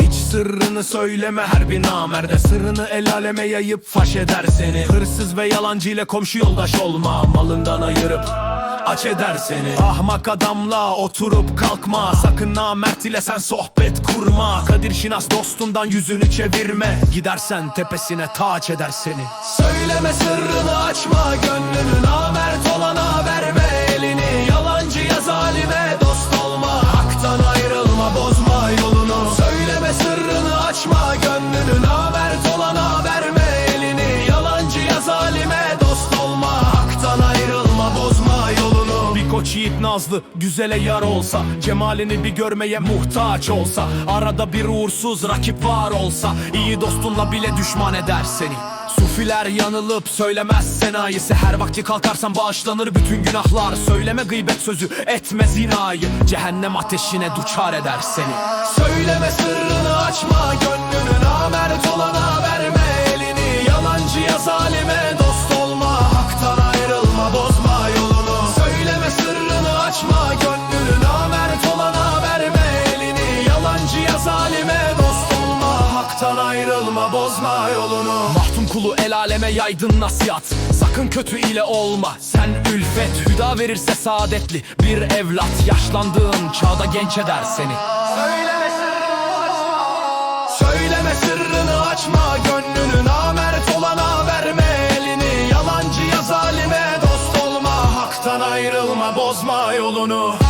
sırrını söyleme her bir namerde Sırrını el aleme yayıp faş eder seni. Hırsız ve yalancı ile komşu yoldaş olma Malından ayırıp aç eder seni. Ahmak adamla oturup kalkma Sakın namert ile sen sohbet kurma. Kadir Şinas dostundan yüzünü çevirme Gidersen tepesine taç eder seni. Söyleme sırrını açma Gönlünü namert olana verme koç yiğit nazlı güzele yar olsa Cemalini bir görmeye muhtaç olsa Arada bir uğursuz rakip var olsa iyi dostunla bile düşman eder seni. Sufiler yanılıp söylemez senayisi Her vakti kalkarsan bağışlanır bütün günahlar. Söyleme gıybet sözü etme zinayı Cehennem ateşine duçar eder seni. Söyleme sırrını açma Gönlünü namert olana verme Haktan ayrılma bozma yolunu. Mahdum kulu el aleme yaydın nasihat. Sakın kötü ile olma. Sen ülfet Hüda verirse saadetli. Bir evlat Yaşlandığın çağda genç eder seni. Söyleme sırrını açma. Söyleme sırrını açma. Gönlünü namert olana verme elini. Yalancıya zalime dost olma. Haktan ayrılma bozma yolunu.